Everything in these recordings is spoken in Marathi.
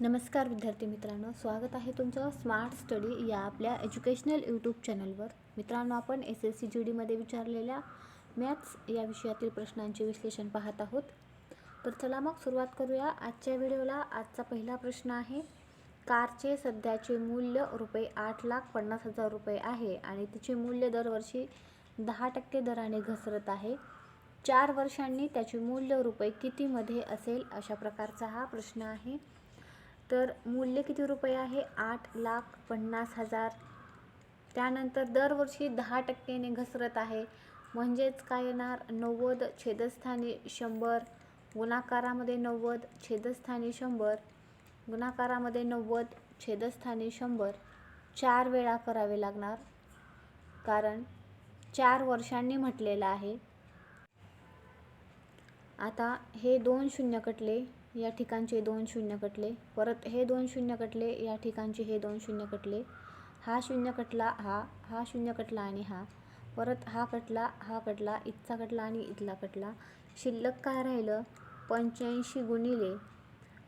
नमस्कार विद्यार्थी मित्रांनो स्वागत आहे तुमचं स्मार्ट स्टडी या आपल्या एज्युकेशनल यूट्यूब चॅनलवर मित्रांनो आपण एस एस सी जी डीमध्ये विचारलेल्या मॅथ्स या विषयातील प्रश्नांचे विश्लेषण पाहत आहोत. तर चला मग सुरुवात करूया. आजच्या व्हिडिओला आजचा पहिला प्रश्न आहे कारचे सध्याचे मूल्य रुपये आठ लाख पन्नास हजार रुपये आहे आणि तिचे मूल्य दरवर्षी दहा टक्के दराने घसरत आहे. चार वर्षांनी त्याचे मूल्य रुपये कितीमध्ये असेल अशा प्रकारचा हा प्रश्न आहे. तर मूल्य किती रुपये आहे? आठ लाख पन्नास हजार. त्यानंतर दरवर्षी दहा टक्क्याने घसरत आहे. म्हणजेच काय येणार? नव्वद छेदस्थानी शंभर. गुणाकारामध्ये नव्वद छेदस्थानी शंभर. गुणाकारामध्ये नव्वद छेदस्थानी शंभर. चार वेळा करावे लागणार. कारण चार वर्षांनी म्हटलेलं आहे. आता हे दोन शून्य कटले. या ठिकाणचे दोन शून्य कटले. परत हे दोन शून्य कटले या ठिकाणचे हे दोन शून्य कटले. हा शून्य कटला हा हा शून्य कटला आणि हा. परत हा कटला हा कटला इथचा कटला आणि इथला कटला. शिल्लक काय राहिलं? पंच्याऐंशी गुणिले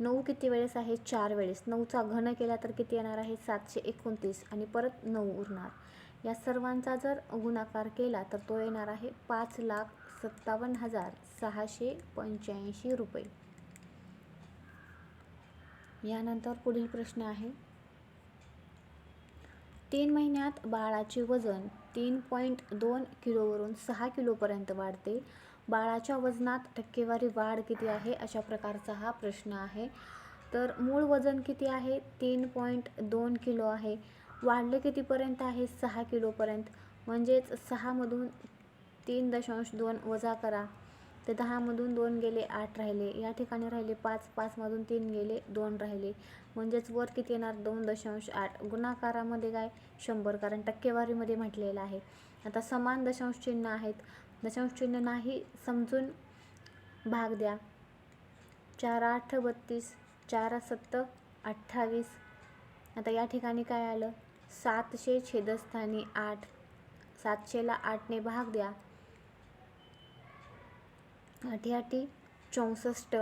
नऊ किती वेळेस आहे? चार वेळेस. नऊचा घन केला तर किती येणार आहे? सातशे एकोणतीस आणि परत नऊ उरणार. या सर्वांचा जर गुणाकार केला तर तो येणार आहे पाच लाख सत्तावन्न हजार सहाशे पंच्याऐंशी रुपये. यानंतर पुढील प्रश्न आहे. तीन महिन्यात बाळाचे वजन तीन पॉईंट दोन किलोवरून सहा किलोपर्यंत वाढते. बाळाच्या वजनात टक्केवारी वाढ किती आहे अशा प्रकारचा हा प्रश्न आहे. तर मूळ वजन किती आहे? तीन पॉईंट दोन किलो आहे. वाढले कितीपर्यंत आहे? सहा किलोपर्यंत. म्हणजेच सहामधून तीन दशांश दोन वजा करा. तर दहामधून दोन गेले आठ राहिले. या ठिकाणी राहिले पाच पाचमधून तीन गेले दोन राहिले. म्हणजेच वर किती येणार? दोन दशांश आठ. गुणाकारामध्ये काय? शंभर. कारण टक्केवारीमध्ये म्हटलेलं आहे. आता समान दशांश चिन्ह आहेत. दशांश चिन्ह नाही समजून भाग द्या. चार आठ बत्तीस चार सत्त अठ्ठावीस. आता या ठिकाणी काय आलं? सातशे छेदस्थानी आठ. सातशेला आठने भाग द्या. आठी आठी चौसष्ट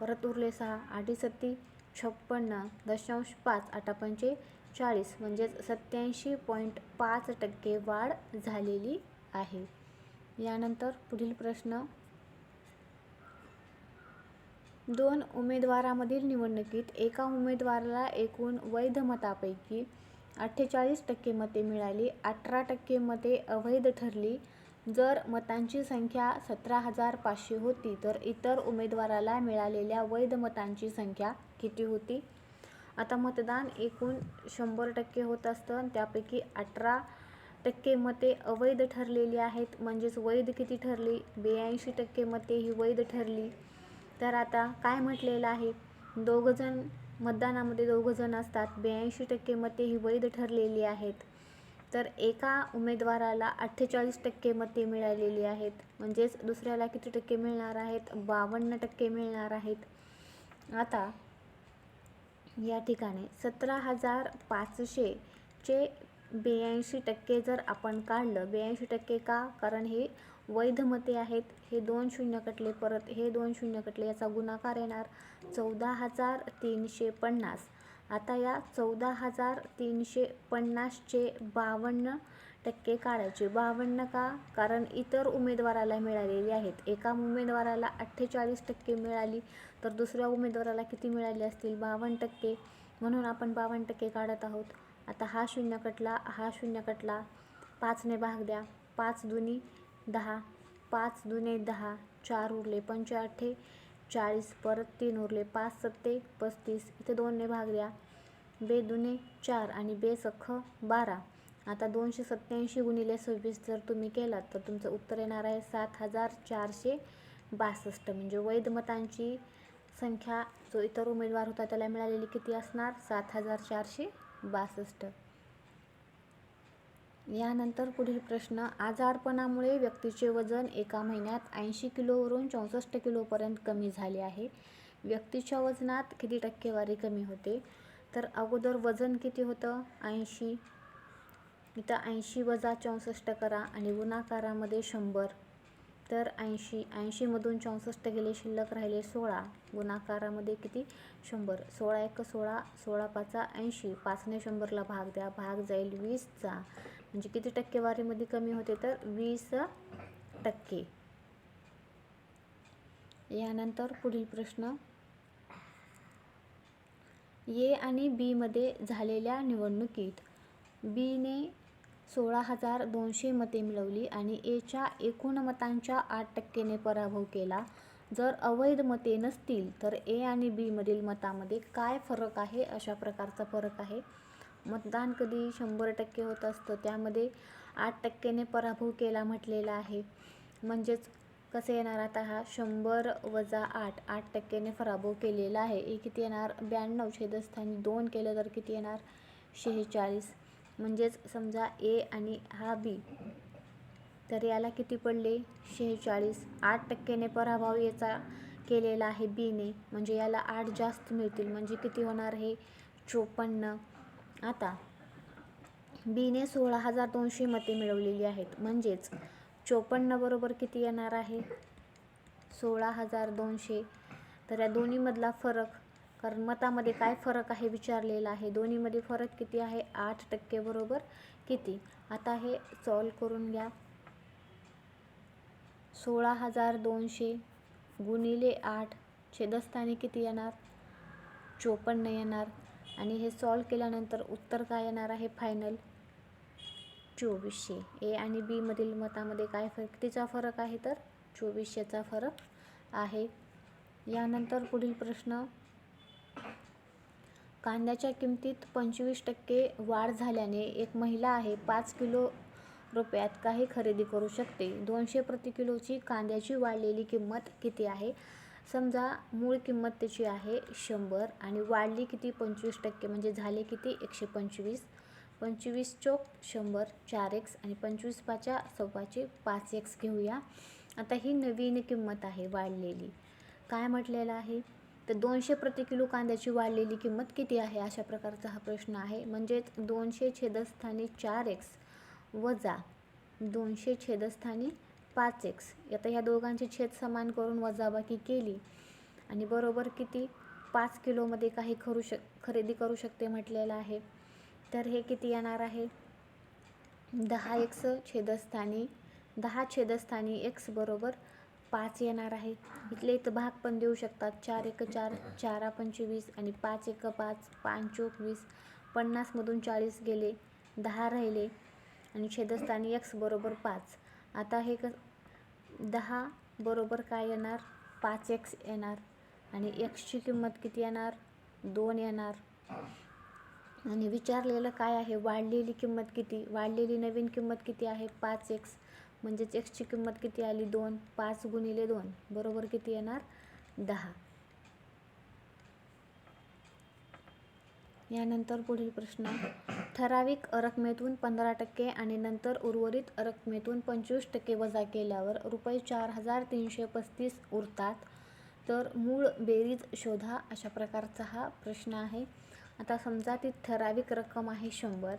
परत उरले सहा आठी सत्ती छप्पन्न दशांश पाच आठापंचे चाळीस म्हणजेच सत्याऐंशी पॉईंट पाच टक्के वाढ झालेली आहे. यानंतर पुढील प्रश्न. दोन उमेदवारामधील निवडणुकीत एका उमेदवाराला एकूण वैध मतापैकी अठ्ठेचाळीस टक्के मते मिळाली अठरा टक्के मते अवैध ठरली जर मतांची संख्या सतरा हजार पाचशे होती तर इतर उमेदवाराला मिळालेल्या वैध मतांची संख्या किती होती? आता मतदान एकूण शंभर टक्के होत असतं त्यापैकी अठरा टक्के मते अवैध ठरलेली आहेत. म्हणजेच वैध किती ठरली? ब्याऐंशी टक्के मते ही वैध ठरली. तर आता काय म्हटलेलं आहे? दोघंजण मतदानामध्ये दोघंजण असतात. ब्याऐंशी टक्के मते ही वैध ठरलेली आहेत. तर एका उमेदवाराला अठ्ठेचाळीस टक्के मते मिळालेली आहेत. म्हणजेच दुसऱ्याला किती टक्के मिळणार आहेत? बावन्न टक्के मिळणार आहेत. आता या ठिकाणी सतरा हजार पाचशेचे ब्याऐंशी टक्के जर आपण काढलं ब्याऐंशी टक्के का? कारण हे वैध मते आहेत. हे दोन शून्य कटले परत हे दोन शून्य कटले याचा गुणाकार येणार चौदा हजार तीनशे पन्नास. आता या चौदा हजार तीनशे पन्नासचे बावन्न टक्के काढायचे. बावन्न का? कारण इतर उमेदवाराला मिळालेली आहेत. एका उमेदवाराला अठ्ठेचाळीस टक्के मिळाली तर दुसऱ्या उमेदवाराला किती मिळाली असतील? बावन्न टक्के. म्हणून आपण बावन्न टक्के काढत आहोत. आता हा शून्य कटला हा शून्य कटला. पाचने भाग द्या. पाच दुनी दहा पाच दुने दहा चार उरले पंचाअठ्ठे चाळीस परत तीन उरले पाच सत्ते पस्तीस. इथे दोनने भाग द्या. बे दुने चार आणि बे सख बारा. आता दोनशे सत्त्याऐंशी गुणिले सव्वीस जर तुम्ही केलात तर तुमचं उत्तर येणार आहे सात हजार चारशे बासष्ट. म्हणजे वैध मतांची संख्या जो इतर उमेदवार होता त्याला मिळालेली किती असणार? सात हजार चारशे बासष्ट. यानंतर पुढील प्रश्न. आजारपणामुळे व्यक्तीचे वजन एका महिन्यात ऐंशी किलोवरून चौसष्ट किलोपर्यंत कमी झाले आहे. व्यक्तीच्या वजनात किती टक्केवारी कमी होते? तर अगोदर वजन किती होतं? ऐंशी. इथं ऐंशी वजा चौसष्ट करा आणि गुणाकारामध्ये शंभर. तर ऐंशी ऐंशीमधून चौसष्ट गेले शिल्लक राहिले सोळा. गुणाकारामध्ये किती? शंभर. सोळा एक सोळा सोळा पाचा ऐंशी. पाचने शंभरला भाग द्या. भाग जाईल वीसचा. म्हणजे किती टक्केवारीमध्ये कमी होते तर वीस टक्के. यानंतर पुढील प्रश्न. ए आणि बीमध्ये झालेल्या निवडणुकीत बीने सोळा हजार दोनशे मते मिळवली आणि एच्या एकूण मतांच्या आठ टक्केने पराभव केला. जर अवैध मते नसतील तर ए आणि बीमधील मतामध्ये काय फरक आहे? अशा प्रकारचा फरक आहे. मतदान कधी शंभर टक्के होत असतं त्यामध्ये आठ टक्केने पराभव केला म्हटलेला आहे. म्हणजेच कसं येणार? आता हा शंभर वजा आठ आठ टक्क्याने पराभव केलेला आहे. हे किती येणार? ब्याण्णव छेदस्थानी दोन केलं तर किती येणार? शेहेचाळीस. म्हणजेच समजा ए आणि हा बी तर याला किती पडले? शेहेचाळीस. आठ टक्क्याने पराभव याचा केलेला आहे बीने म्हणजे याला आठ जास्त मिळतील. म्हणजे किती होणार हे? चोपन्न. आता बीने सोळा हजार दोनशे मते मिळवलेली आहेत. म्हणजेच चोपन्न बरोबर किती येणार आहे? सोळा हजार दोनशे. तर या दोन्हीमधला फरक कारण मतामध्ये काय फरक आहे विचारलेला आहे? दोन्हीमध्ये फरक किती आहे? आठ टक्के बरोबर किती? आता हे सॉल्व करून घ्या. सोळा हजार दोनशे गुणिले आठ छेदस्थानी किती येणार? चोपन्न येणार. आणि हे सॉल्व केल्यानंतर उत्तर काय येणार आहे? फायनल. चोवीसशे. ए आणि बीमधील मतामध्ये काय फरक? कितीचा फरक आहे तर? चोवीसशेचा फरक आहे. यानंतर पुढील प्रश्न. कांद्याच्या किमतीत पंचवीस टक्के वाढ झाल्याने एक महिला आहे पाच किलो रुपयात काही खरेदी करू शकते. दोनशे प्रति किलोची कांद्याची वाढलेली किंमत किती आहे? समजा मूळ किंमत त्याची आहे शंभर आणि वाढली किती? पंचवीस टक्के. म्हणजे झाले किती? एकशे पंचवीस. पंचवीस चोक शंभर चार एक्स आणि पंचवीस पाच्या सव्वाचे पाच एक्स घेऊया. आता ही नवीन किंमत आहे वाढलेली. काय म्हटलेलं आहे? तर दोनशे प्रति किलो कांद्याची वाढलेली किंमत किती आहे? अशा प्रकारचा हा प्रश्न आहे. म्हणजेच दोनशे छेदस्थानी चार एक्स वजा दोनशे छेदस्थानी पाच एक्स. आता ह्या दोघांची छेद समान करून वजाबाकी केली. आणि बरोबर किती? पाच किलोमध्ये काही करू शक खरेदी करू शकते म्हटलेलं आहे. तर हे किती येणार आहे? दहा एक्स छेदस्थानी दहा छेदस्थानी एक्स बरोबर पाच येणार आहे. इथले इथं भाग पण देऊ शकतात. चार एक चार चारा पंचवीस आणि पाच एक पाच पाच चोक वीस पन्नासमधून चाळीस गेले दहा राहिले आणि छेदस्थानी एक्स बरोबर पाच. आता हे क दहा बरोबर काय येणार? पाच एक्स येणार आणि एक्सची किंमत किती येणार? दोन येणार. आणि विचारलेलं काय आहे? वाढलेली किंमत किती? वाढलेली नवीन किंमत किती आहे? पाच एक्स म्हणजेच एक्सची किंमत किती आली? दोन. पाच गुणिले दोन. बरोबर किती येणार? दहा. यानंतर पुढील प्रश्न. ठराविक रकमेतून पंधरा टक्के आणि नंतर उर्वरित रकमेतून पंचवीस टक्के वजा केल्यावर रुपये चार हजार तीनशे पस्तीस उरतात. तर मूळ बेरीज शोधा अशा प्रकारचा हा प्रश्न आहे. आता समजा ती ठराविक रक्कम आहे शंभर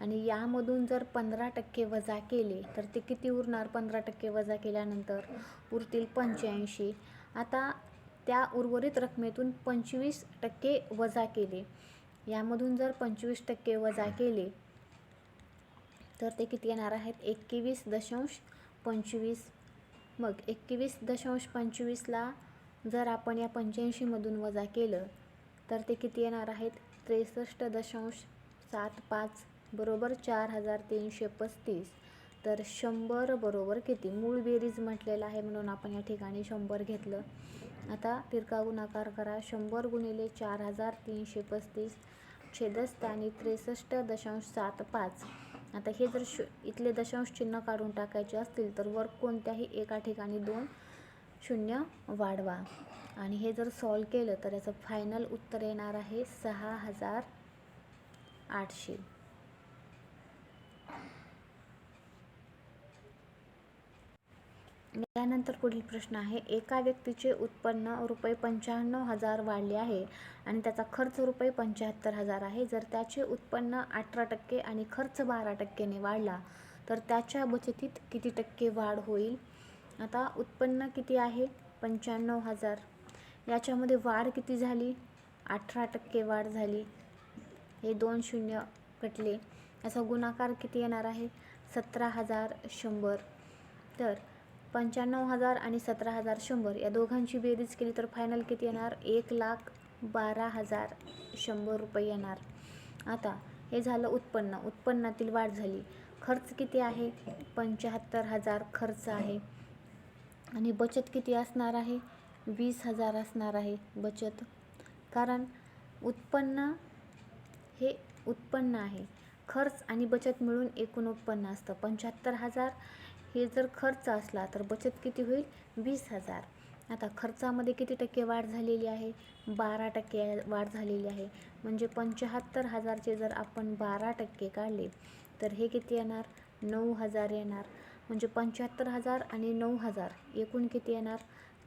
आणि यामधून जर पंधरा टक्के वजा केले तर ते किती उरणार? पंधरा टक्के वजा केल्यानंतर उरतील पंच्याऐंशी. आता त्या उर्वरित रकमेतून पंचवीस टक्के वजा केले. यामधून जर पंचवीस टक्के वजा केले तर ते किती येणार आहेत? एकवीस दशांश पंचवीस. मग एकवीस दशांश पंचवीसला जर आपण या पंच्याऐंशीमधून वजा केलं तर ते किती येणार आहेत? त्रेसष्ट दशांश सात पाच बरोबर चार हजार तीनशे पस्तीस. तर शंभर बरोबर किती? मूळ बेरीज म्हटलेलं आहे म्हणून आपण या ठिकाणी शंभर घेतलं. आता तिरका गुणाकार करा. शंभर गुणिले चार हजार तीनशे पस्तीस छेदस्थानी त्रेसष्ट दशांश सात पाच. आता हे जर श इथले दशांश चिन्ह काढून टाकायचे असतील तर वर कोणत्याही एका ठिकाणी दोन शून्य वाढवा. आणि हे जर सॉल्व केलं तर याचं फायनल उत्तर येणार आहे सहा हजार आठशे. यानंतर पुढील प्रश्न आहे एका व्यक्तीचे उत्पन्न रुपये पंच्याण्णव हजार वाढले आहे आणि त्याचा खर्च रुपये पंच्याहत्तर हजार आहे. जर त्याचे उत्पन्न अठरा टक्के आणि खर्च बारा टक्क्याने वाढला तर त्याच्या बचतीत किती टक्के वाढ होईल? आता उत्पन्न किती आहे? पंच्याण्णव हजार. याच्यामध्ये वाढ किती झाली? अठरा टक्के वाढ झाली. हे दोन शून्य कटले. याचा गुणाकार किती येणार आहे? सतरा हजार शंभर. तर पंच्याण्णव हजार आणि सतरा हजार शंभर या दोघांची बेरीज केली तर फायनल किती येणार? एक लाख बारा हजार शंभर रुपये येणार. आता हे झालं उत्पन्न. उत्पन्नातील वाढ झाली. खर्च किती आहे? पंच्याहत्तर हजार खर्च आहे. आणि बचत किती असणार आहे? वीस हजार असणार आहे बचत. कारण उत्पन्न हे उत्पन्न आहे. खर्च आणि बचत मिळून एकूण उत्पन्न असतं. पंच्याहत्तर हजार हे जर खर्च असला तर बचत किती होईल? वीस हजार. आता खर्चामध्ये किती टक्के वाढ झालेली आहे? बारा टक्के वाढ झालेली आहे. म्हणजे पंच्याहत्तर हजारचे जर आपण बारा टक्के काढले तर हे किती येणार? नऊ हजार येणार. म्हणजे पंच्याहत्तर हजार आणि नऊ हजार. एकूण किती येणार?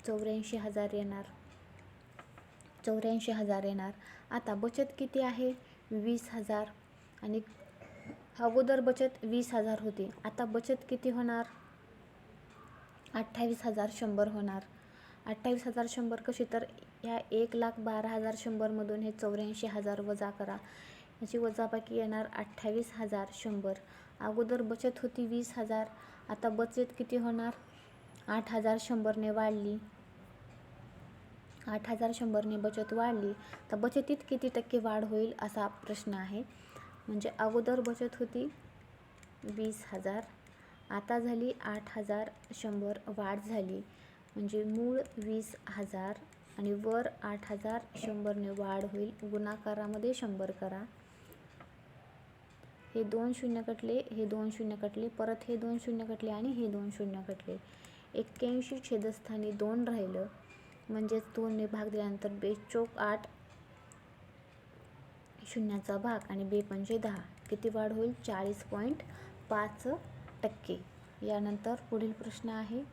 चौऱ्याऐंशी हजार येणार. चौऱ्याऐंशी हजार येणार. आता बचत किती आहे? वीस हजार. आणि अगोदर बचत वीस हजार होती. आता बचत किती होणार? अठ्ठावीस हजार शंभर होणार. अठ्ठावीस हजार शंभर कशी? तर ह्या एक लाख बारा हजार शंभरमधून हे चौऱ्याऐंशी हजार वजा करा. याची वजाबाकी येणार अठ्ठावीस हजार शंभर. अगोदर बचत होती वीस हजार. आता बचत किती होणार? आठ हजार शंभरने वाढली. आठ हजार शंभरने बचत वाढली. तर बचतीत किती टक्के वाढ होईल असा प्रश्न आहे. म्हणजे अगोदर बचत होती वीस हजार. आता झाली आठ हजार शंभर वाढ झाली. म्हणजे मूळ वीस हजार आणि वर आठ हजार शंभरने वाढ होईल. गुणाकारामध्ये शंभर करा. हे दोन शून्य कटले हे दोन शून्य कटले परत हे दोन शून्य कटले आणि हे दोन शून्य कटले. एक्क्याऐंशी छेदस्थानी दोन राहिलं. म्हणजेच दोनने भाग दिल्यानंतर बेचोक आठ शून्याचा भाग आणि बे पंचे दहा. किती वाढ होईल? चाळीस पॉईंट पाच टक्के. यानंतर पुढील प्रश्न आहे.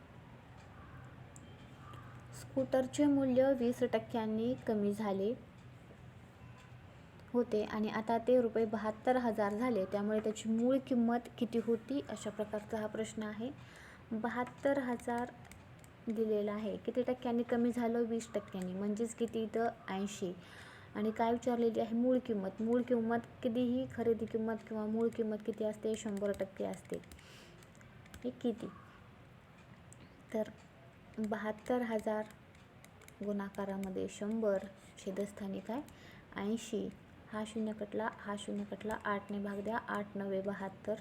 स्कूटरचे मूल्य वीस टक्क्यांनी कमी झाले होते आणि आता ते रुपये बहात्तर हजार झाले. त्यामुळे त्याची मूळ किंमत किती होती? अशा प्रकारचा हा प्रश्न आहे. बहात्तर हजार दिलेला आहे. किती टक्क्यांनी कमी झालं? वीस टक्क्यांनी. म्हणजेच किती इथं? ऐंशी. आणि काय विचारलेली आहे? मूळ किंमत. मूळ किंमत कितीही? खरेदी किंमत किंवा मूळ किंमत किती असते? शंभर टक्के असते. हे किती? तर बहात्तर हजार गुणाकारामध्ये शंभर छेदस्थानी काय? ऐंशी. हा शून्य कटला. हा शून्य कटला. आठने भाग द्या. आठ नव्वे बहात्तर.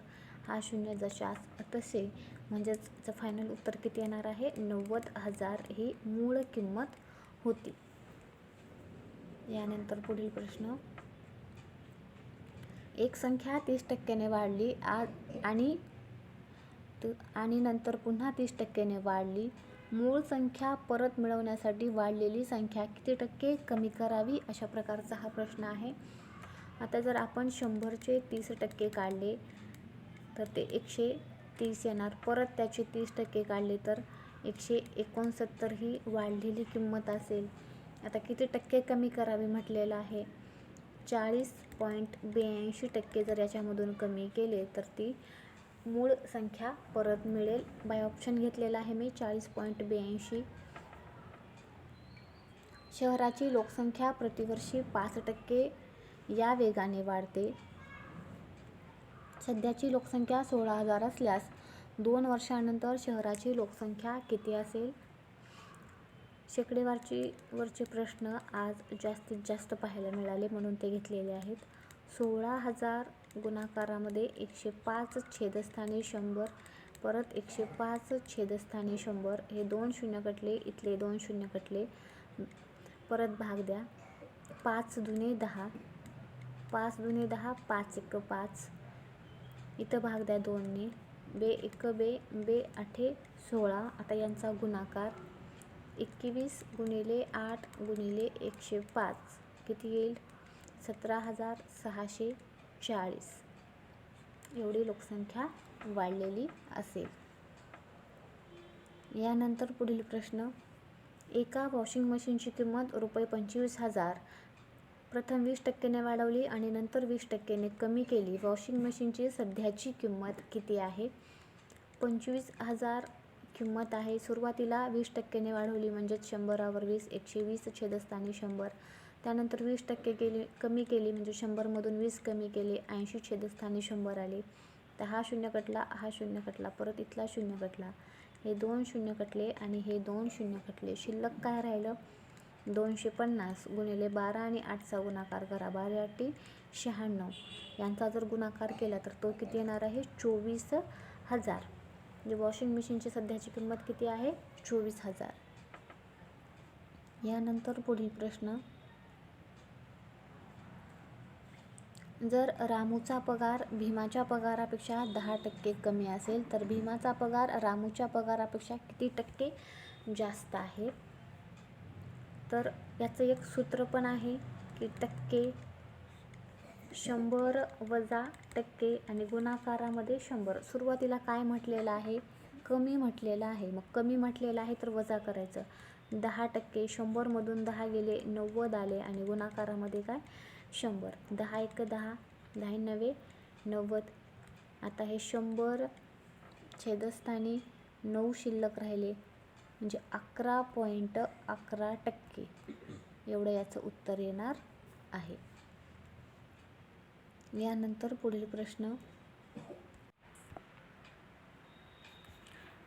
हा शून्य जशास तसे. म्हणजेच याचं फायनल उत्तर किती येणार आहे? नव्वद हजार ही मूळ किंमत होती. यानंतर पुढील प्रश्न. एक संख्या तीस टक्क्याने वाढली आ आणि त- आणि नंतर पुन्हा तीस टक्क्याने वाढली. मूळ संख्या परत मिळवण्यासाठी वाढलेली संख्या किती टक्के कमी करावी अशा प्रकारचा हा प्रश्न आहे. आता जर आपण शंभरचे तीस टक्के काढले तर ते एकशे तीस येणार. परत त्याचे तीस टक्के काढले तर एकशे एकोणसत्तर ही वाढलेली किंमत असेल. आता किती टक्के कमी करावी म्हटलेलं आहे? चाळीस पॉईंट ब्याऐंशी टक्के जर याच्यामधून कमी केले तर ती मूळ संख्या परत मिळेल. बाय ऑप्शन घेतलेला आहे मी चाळीस पॉईंट ब्याऐंशी. शहराची लोकसंख्या प्रतिवर्षी पाच टक्के या वेगाने वाढते. सध्याची लोकसंख्या सोळा हजार असल्यास दोन वर्षानंतर शहराची लोकसंख्या किती असेल? शेकडेवारची वरचे प्रश्न आज जास्तीत जास्त पाहायला मिळाले म्हणून ते घेतलेले आहेत. सोळा हजार गुणाकारामध्ये एकशे पाच छेदस्थानी शंभर परत एकशे पाच छेदस्थानी शंभर हे दोन शून्य कटले इथले दोन शून्य कटले परत भाग द्या. पाच दुने दहा. पाच दुने दहा पाच एक पाच. इथं भाग द्या दोनने बे एक बे बे आठे सोळा. आता यांचा गुणाकार एकवीस गुणिले आठ गुणिले एकशे पाच. किती येईल? सतरा हजार सहाशे चाळीस. एवढी लोकसंख्या वाढलेली असेल. यानंतर पुढील प्रश्न. एका वॉशिंग मशीनची किंमत रुपये पंचवीस हजार प्रथम वीस टक्क्याने वाढवली आणि नंतर वीस टक्क्याने कमी केली. वॉशिंग मशीनची सध्याची किंमत किती आहे? पंचवीस हजार किंमत आहे. सुरुवातीला वीस टक्क्याने वाढवली म्हणजेच शंभरावर वीस एकशे वीस छेदस्थानी शंभर. त्यानंतर वीस टक्के केली कमी केली म्हणजे शंभरमधून वीस कमी केले ऐंशी छेदस्थानी शंभर आले. तर हा शून्य कटला हा शून्य कटला परत इथला शून्य कटला. हे दोन शून्य कटले आणि हे दोन शून्य कटले. शिल्लक काय राहिलं? दोनशे पन्नास गुणिले बारा आणि आठचा गुणाकार करा. बारा आठी शहाण्णव. यांचा जर गुणाकार केला तर तो किती येणार आहे? चोवीस हजार. म्हणजे वॉशिंग मशीनची सध्याची किंमत किती आहे? चोवीस हजार. यानंतर पुढील प्रश्न. जर रामूचा पगार भीमाच्या पगारापेक्षा दहा टक्के कमी असेल तर भीमाचा पगार रामूच्या पगारापेक्षा किती टक्के जास्त आहे? तर याचं एक सूत्र पण आहे की टक्के शंभर वजा टक्के आणि गुणाकारामध्ये शंभर. सुरुवातीला काय म्हटलेलं आहे? कमी म्हटलेलं आहे. मग कमी म्हटलेलं आहे तर वजा करायचं. दहा टक्के शंभरमधून दहा गेले नव्वद आले आणि गुणाकारामध्ये काय? शंभर. दहा एक दहा दहा नवे नव्वद. आता हे शंभर छेदस्थानी नऊ शिल्लक राहिले. म्हणजे अकरा पॉईंट अकरा टक्के. एवढं याचं उत्तर येणार आहे. यानंतर पुढील प्रश्न.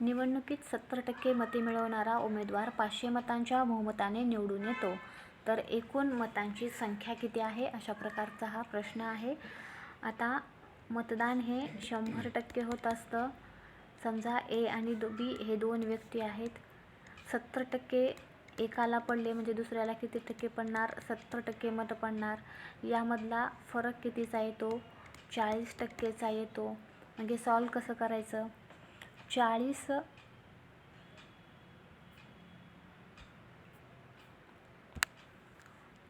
निवडणुकीत सत्तर टक्के मते मिळवणारा उमेदवार पाचशे मतांच्या बहुमताने निवडून येतो. तर एकूण मतांची संख्या किती आहे? अशा प्रकारचा हा प्रश्न आहे. आता मतदान हे शंभर टक्के होत असतं. समजा ए आणि दो बी हे दोन व्यक्ती आहेत. सत्तर टक्के एकाला पडले म्हणजे दुसऱ्याला किती टक्के पडणार? सत्तर टक्के मतं पडणार. यामधला फरक कितीचा येतो चाळीस टक्केचा येतो म्हणजे सॉल्व कसं करायचं? चाळीस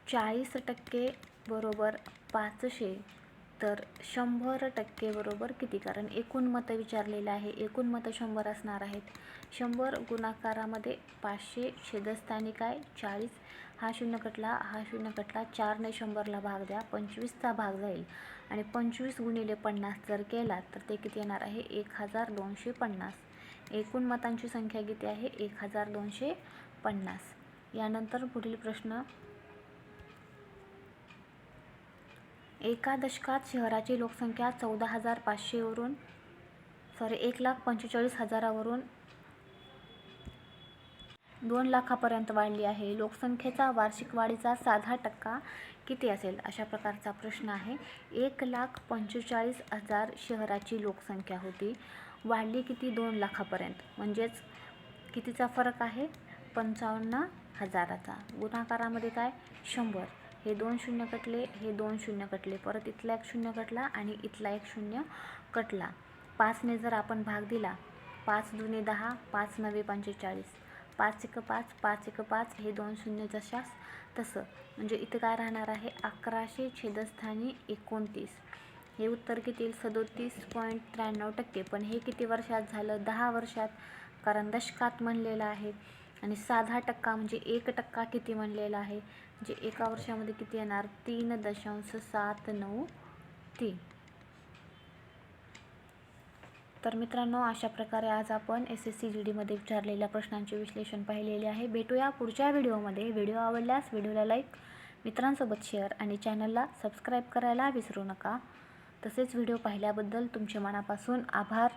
चाळीस टक्के बरोबर पाचशे. तर शंभर टक्के बरोबर किती? कारण एकूण मतं विचारलेलं आहे. एकूण मतं शंभर असणार आहेत. शंभर गुणाकारामध्ये पाचशे छेदस्थानी काय चाळीस. हा शून्य कटला हा शून्य कटला चारने शंभरला भाग द्या पंचवीसचा भाग जाईल. आणि पंचवीस गुणिले पन्नास जर केला तर ते किती येणार आहे? एक हजार दोनशे पन्नास. एकूण मतांची संख्या किती आहे? एक हजार दोनशे पन्नास. यानंतर पुढील प्रश्न एका दशकात शहराची लोकसंख्या चौदा हजार पाचशेवरून सॉरी एक लाख पंचेचाळीस हजारावरून दोन लाखापर्यंत वाढली आहे. लोकसंख्येचा वार्षिक वाढीचा साधा टक्का किती असेल? अशा प्रकारचा प्रश्न आहे. एक लाख पंचेचाळीस हजार शहराची लोकसंख्या होती. वाढली किती? दोन लाखापर्यंत. म्हणजेच कितीचा फरक आहे? पंचावन्न हजाराचा. गुणाकारामध्ये काय? शंभर. हे दोन शून्य कटले हे दोन शून्य कटले. परत इथला एक शून्य कटला आणि इथला एक शून्य कटला. पाचने जर आपण भाग दिला पाच दुने दहा पाच नवे पंचेचाळीस पाच एक पाच पाच एक पाच हे दोन शून्य जशास तसं. म्हणजे इथं काय राहणार आहे? अकराशे छेदस्थानी एकोणतीस. हे उत्तर किती? सदोतीस पॉईंट त्र्याण्णव टक्के. पण हे किती वर्षात झालं? दहा वर्षात. कारण दशकात म्हणलेलं आहे. आणि साधा टक्का म्हणजे एक टक्का किती म्हणलेला आहे? जे एका वर्षामध्ये किती येणार? तीन दशांश सात नऊ तीन. तर मित्रांनो अशा प्रकारे आज आपण एस एस सी जी डीमध्ये विचारलेल्या प्रश्नांचे विश्लेषण पाहिलेले आहे. भेटूया पुढच्या व्हिडिओमध्ये. व्हिडिओ आवडल्यास व्हिडिओला लाईक मित्रांसोबत शेअर आणि चॅनलला सबस्क्राईब करायला विसरू नका. तसेच व्हिडिओ पाहिल्याबद्दल तुमचे मनापासून आभार.